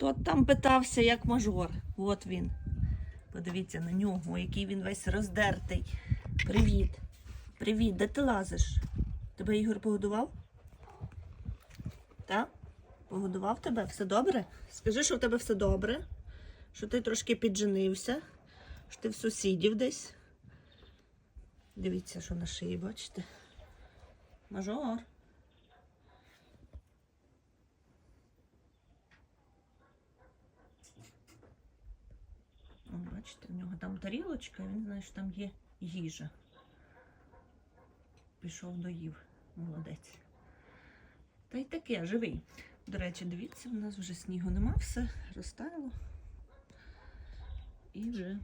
Хто там питався, як мажор? От він. Подивіться на нього, який він весь роздертий. Привіт. Привіт, де ти лазиш? Тебе Ігор погодував? Так? Погодував тебе? Все добре? Скажи, що в тебе все добре, що ти трошки підженився, що ти в сусідів десь. Дивіться, що на шиї, бачите? Мажор. Бачите, в нього там тарілочка, він знає, що там є їжа. Пішов доїв. Молодець. Та й таке, живий. До речі, дивіться, в нас вже снігу нема, все розтаяло. І вже.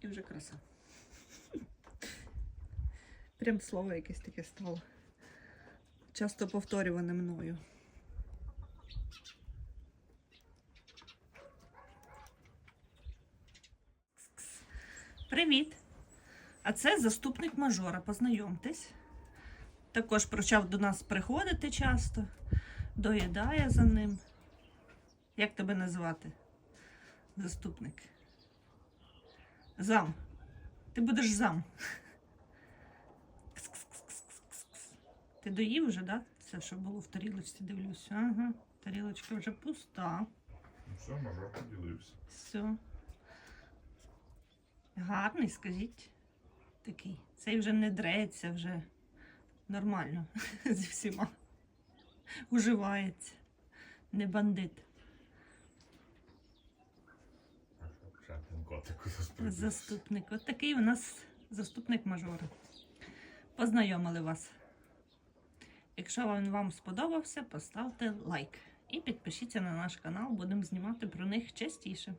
І вже краса. Прям слово якесь таке стало. Часто повторюване мною. Привіт! А це заступник мажора. Познайомтесь. Також почав до нас приходити часто, доїдає за ним. Як тебе назвати? Заступник. Зам. Ти будеш зам. Ти доїв вже, так? Да? Це, що було в тарілочці, дивлюся. Ага. Тарілочка вже пуста. Ну все, мажор поділився. Все. Гарний, скажіть. Такий. Цей вже не дреться, вже нормально зі всіма. Уживається. Не бандит. Заступник. От такий у нас заступник мажора. Познайомили вас. Якщо він вам сподобався, поставте лайк. І підпишіться на наш канал, будемо знімати про них частіше.